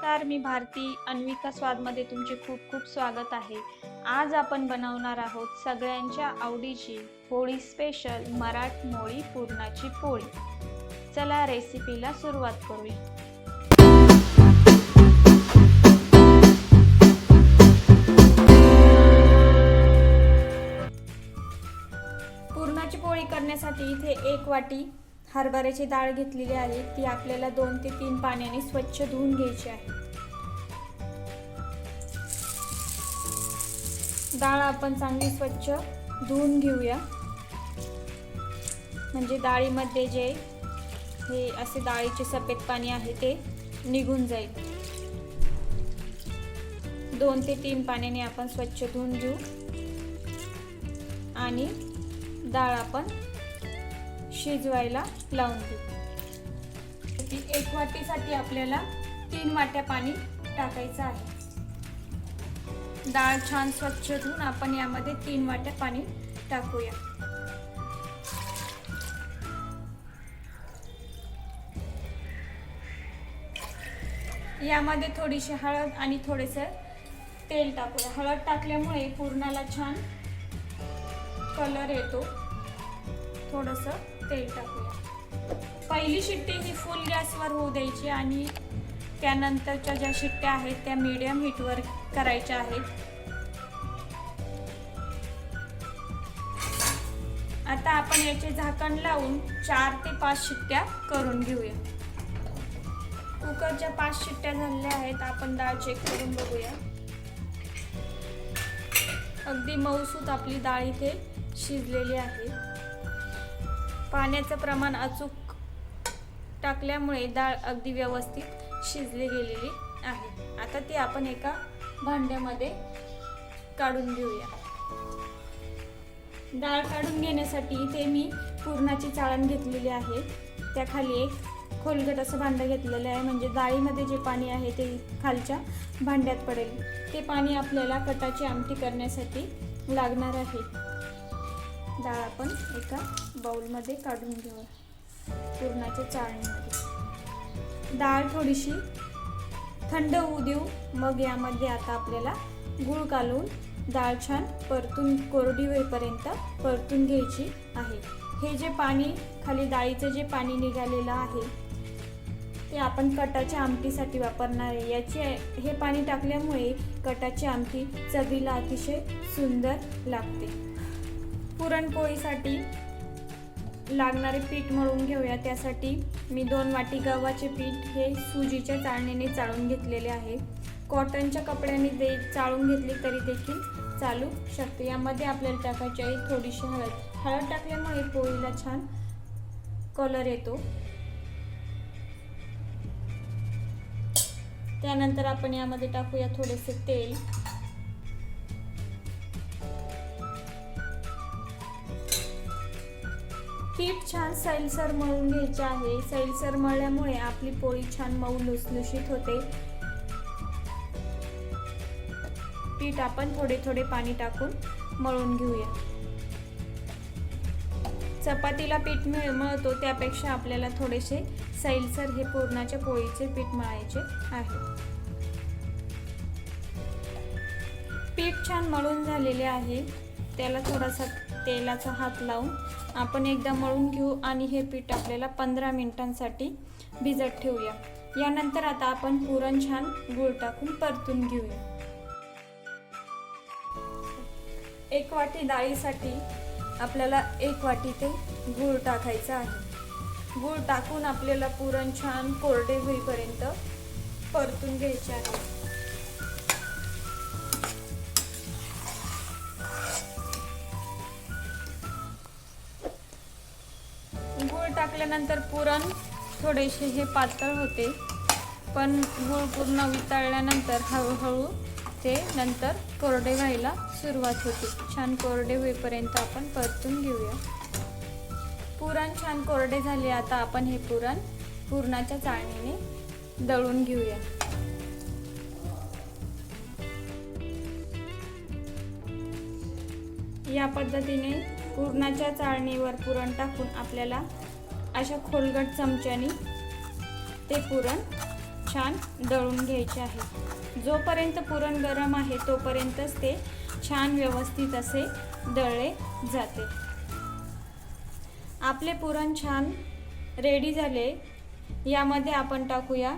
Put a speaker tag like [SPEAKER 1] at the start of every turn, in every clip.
[SPEAKER 1] नमस्कार मी भारती. अन्विका स्वादमध्ये तुमचे खूप खूप स्वागत आहे. आज आपण बनवणार आहोत सगळ्यांच्या आवडीची होळी स्पेशल मराठमोळी पुरणाची पोळी. चला रेसिपीला सुरुवात करूया. पुरणाची पोळी करण्यासाठी इथे एक वाटी हरभऱ्याची डाळ घेतलेली आहे. ती आपल्याला दोन ते तीन पाण्याने स्वच्छ धुवून घ्यायची आहे. डाळ आपण चांगली स्वच्छ धुवून घेऊया. म्हणजे डाळीमध्ये जे हे असे डाळीचे सफेद पाणी आहे ते निघून जाईल. दोन ते तीन पाण्याने आपण स्वच्छ धुवून घेऊ. आणि डाळ आपण शिजवायला लावून देऊ ती एक वाटीसाठी आपल्याला तीन वाट्या पाणी टाकायचं आहे. डाळ छान स्वच्छ धुवून आपण यामध्ये तीन वाट्या पाणी टाकूया. यामध्ये थोडीशी हळद आणि थोडेसे तेल टाकूया. हळद टाकल्यामुळे पूर्णाला छान कलर येतो. थोडंसं तेल टाकूया. पहिली शिट्टी ही फुल गॅसवर होऊ द्यायची आणि त्यानंतरच्या ज्या शिट्ट्या आहेत त्या मीडियम हीटवर करायच्या आहेत. आता आपण याचे झाकण लावून चार ते पाच शिट्ट्या करून घेऊया. कुकरच्या पाच शिट्ट्या झालेल्या आहेत आपण डाळ चेक करून बघूया. अगदी मऊसूत आपली डाळ इथे शिजलेली आहे. पाण्याचं प्रमाण अचूक टाकल्यामुळे डाळ अगदी व्यवस्थित शिजली गेलेली आहे. आता ती आपण एका भांड्यामध्ये काढून घेऊया. डाळ काढून घेण्यासाठी इथे मी पुरणाची चाळण घेतलेली आहे. त्याखाली एक खोलगट असं भांडं घेतलेलं आहे. म्हणजे डाळीमध्ये जे पाणी आहे ते खालच्या भांड्यात पडेल. ते पाणी आपल्याला कटाची आमटी करण्यासाठी लागणार आहे. डाळ आपण एका बाउलमध्ये काढून घेऊ पुरणाच्या चाळणीमध्ये. डाळ थोडीशी थंड होऊ देऊ. मग यामध्ये आता आपल्याला गूळ घालून डाळ छान परतून कोरडी होईपर्यंत परतून घ्यायची आहे. हे जे पाणी खाली डाळीचं जे पाणी निघालेलं आहे ते आपण कटाच्या आमटीसाठी वापरणार आहे. याचे हे पाणी टाकल्यामुळे कटाची आमटी चवीला अतिशय सुंदर लागते. पुरणपोळीसाठी लागणारे पीठ मळून घेऊया. त्यासाठी मी दोन वाटी गव्हाचे पीठ हे सुजीच्या चाळणीने चाळून घेतलेले आहे. कॉटनच्या कपड्याने दे चाळून घेतली तरी देखील चालू शकते. यामध्ये आपल्याला टाकायची आहे थोडीशी हळद. हळद टाकल्यामुळे पोळीला छान कलर येतो. त्यानंतर आपण यामध्ये टाकूया थोडेसे तेल. छान सैलसर मळून घ्यायचे आहे. सैलसर मळल्यामुळे आपली पोळी छान मऊ लुसलुशीत होते. पीठ आपण थोडे थोडे पाणी टाकून मळून घेऊया. चपातीला पीठ मिळ मळतो त्यापेक्षा आपल्याला थोडेसे सैलसर हे पूर्णाच्या पोळीचे पीठ मळायचे आहे. पीठ छान मळून झालेले आहे. त्याला थोडासा तेलाचा हात लावून आपण एकदा मळून घेऊ आणि हे पीठ आपल्याला पंधरा मिनिटांसाठी भिजत ठेवूया. यानंतर आता आपण पुरण छान गूळ टाकून परतून घेऊया. एक वाटी डाळीसाठी आपल्याला एक वाटी ते गूळ टाकायचं आहे. गूळ टाकून आपल्याला पुरण छान कोरडे होईपर्यंत परतून घ्यायचे आहे. टाकल्यानंतर पुरण थोडेसे हे पातळ होते. पण गूळ पूर्ण वितळल्यानंतर हळूहळू ते नंतर कोरडे व्हायला सुरुवात होते. छान कोरडे होईपर्यंत आपण परतून घेऊया. पुरण छान कोरडे झाले. आता आपण हे पुरण पुरणाच्या चाळणीने दळून घेऊया. या पद्धतीने पुरणाच्या चाळणीवर पुरण टाकून आपल्याला अशा खोलगट चमच्याने ते पुरण छान दळून घ्यायचे आहे. जोपर्यंत पुरण गरम आहे तोपर्यंतच ते छान व्यवस्थित असे दळले जाते. आपले पुरण छान रेडी झाले. यामध्ये आपण टाकूया.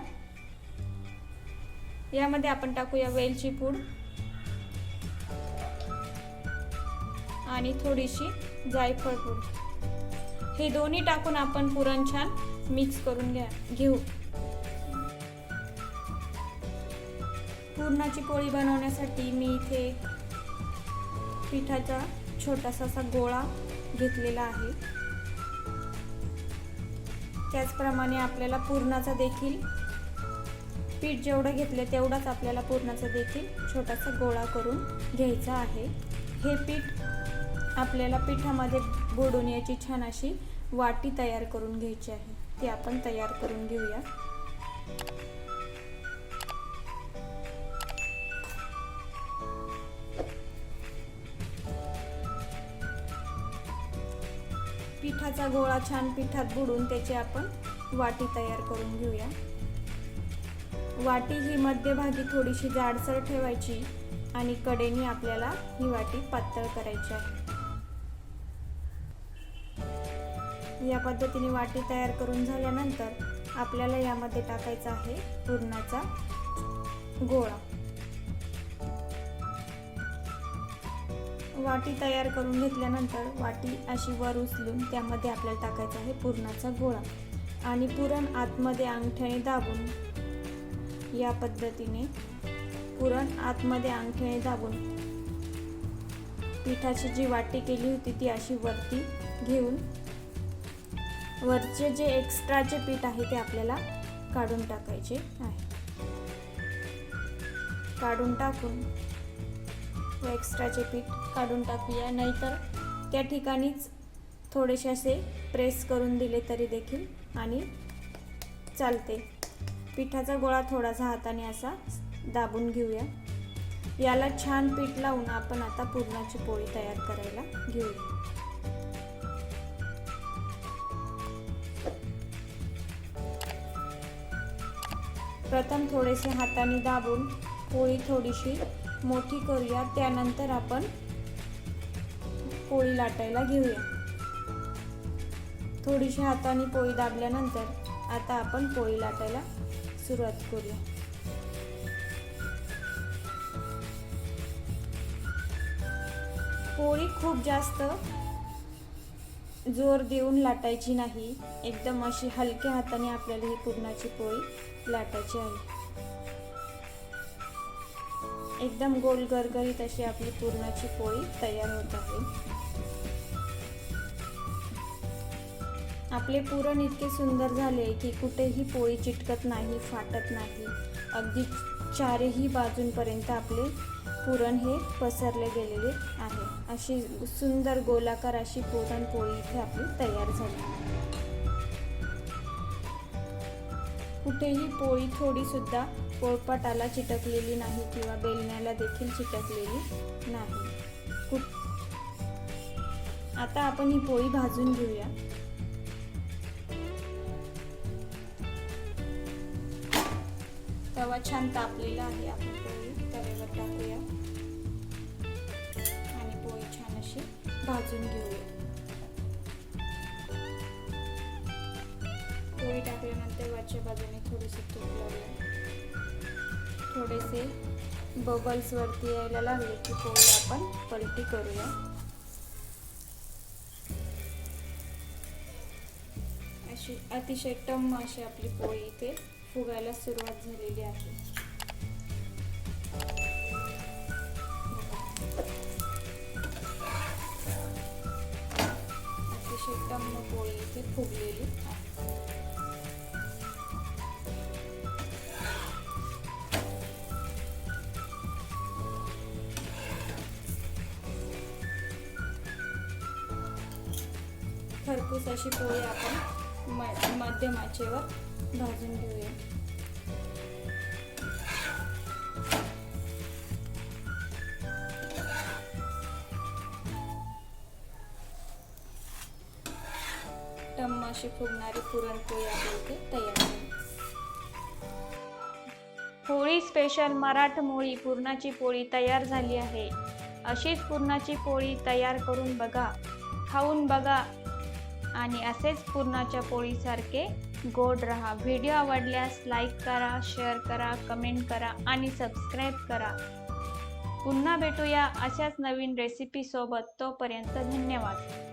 [SPEAKER 1] यामध्ये आपण टाकूया वेलची पूड. आणि थोडीशी जायफळ पूड. हे दोन्ही टाकून आपण पुरण छान मिक्स करून घ्या घेऊ. पुरणाची पोळी बनवण्यासाठी मी इथे पिठाचा छोटासा असा गोळा घेतलेला आहे. त्याचप्रमाणे आपल्याला पुरणाचा देखील पीठ जेवढं घेतलं तेवढाच आपल्याला पुरणाचा देखील छोटासा गोळा करून घ्यायचा आहे. हे पीठ आपल्याला पिठामध्ये बुडून याची छान अशी वाटी तयार करून घ्यायची आहे. ती आपण तयार करून घेऊया. पिठाचा गोळा छान पिठात बुडून त्याची आपण वाटी तयार करून घेऊया. वाटी ही मध्यभागी थोडीशी जाडसर ठेवायची आणि कडेने आपल्याला ही वाटी पातळ करायची आहे. या पद्धतीने वाटी तयार करून झाल्यानंतर आपल्याला यामध्ये टाकायचा आहे पुरणाचा गोळा. वाटी तयार करून घेतल्यानंतर वाटी अशी वर उचलून त्यामध्ये आपल्याला टाकायचा आहे पुरणाचा गोळा. आणि पुरण आतमध्ये अंगठ्याने दाबून या पद्धतीने पुरण आतमध्ये अंगठ्याने दाबून पिठाची जी वाटी केली होती ती अशी वरती घेऊन वरचे जे एक्स्ट्राचे पीठ आहे ते आपल्याला काढून टाकायचे आहे. काढून टाकून व एक्स्ट्राचे पीठ काढून टाकूया. नाहीतर त्या ठिकाणीच थोडेसे असे प्रेस करून दिले तरी देखील आणि चालते. पिठाचा गोळा थोडासा हाताने असा दाबून घेऊया. याला छान पीठ लावून आपण आता पुरणाची पोळी तयार करायला घेऊया. प्रथम थोडेसे हाताने दाबून पोळी थोडीशी मोठी करूया. त्यानंतर आपण पोळी लाटायला घेऊया. थोडीशी हाताने पोळी दाबल्यानंतर आता आपण पोळी लाटायला सुरुवात करूया. पोळी खूप जास्त जोर देऊन लाटायची नाही. एकदम अशी हलक्या हाताने आपल्याला ही पुरणाची पोळी लाटायची आहे. एकदम गोल गरगरीत अशी आपली पुरणाची पोळी तयार होत आहे. आपले पुरण इतके सुंदर झाले की कुठेही पोळी चिटकत नाही फाटत नाही. अगदी चारही बाजूंपर्यंत आपले पुरण हे पसरले गेलेले आहे. अशी सुंदर गोलाकार अशी पुरणपोळी इथे आपली तयार झाली. कुठेही पोळी थोडीसुद्धा पोळपाटाला चिटकलेली नाही किंवा बेलण्याला देखील चिटकलेली नाही. कुठ आता आपण ही पोळी भाजून घेऊया. तवा छान तापलेला आहे आपण पोळी. तव्यावर टाकूया. आणि पोळी छान अशी भाजून घेऊया. पोळी टाकल्यानंतर वरच्या बाजूने थोडेसे तूप लावूया थोडेसे बबल्स वरती यायला लागले की पोळी आपण पलटी करूया. अशी अतिशय टम्म अशी आपली पोळी इथे फुगायला सुरुवात झालेली आहे. अतिशय टम्म पोळी इथे फुगलेली. आहे कापूस अशी पोळी आपण म- मध्यम आचेवर भाजून घेऊया. टम्म अशी फुगणारी पुरणपोळी आपली इथे तयार झाली होळी स्पेशल मराठमोळी पुरणाची पोळी तयार झाली आहे. अशीच पुरणाची पोळी तयार करून बघा. खाऊन बघा. आणि असेच पुरणाच्या पोळीसारखे गोड राहा. व्हिडिओ आवडल्यास लाईक करा शेअर करा कमेंट करा आणि सबस्क्राईब करा. पुन्हा भेटूया अशाच नवीन रेसिपीसोबत तोपर्यंत धन्यवाद.